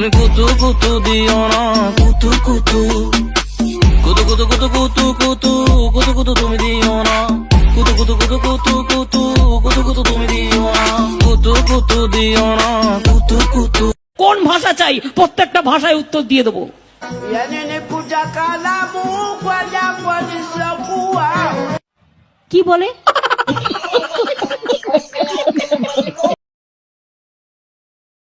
তুমি কুতু কুতু দিও না কুতু কুতু কুতু কুতু কুতু কুতু কুতু কুতু কুতু তুমি দিও না কুতু কুতু কুতু কুতু কুতু কুতু কুতু তুমি দিও না কুতু কুতু দিও না কুতু কুতু কোন ভাষা চাই প্রত্যেকটা ভাষায় উত্তর দিয়ে দেবো কি বলে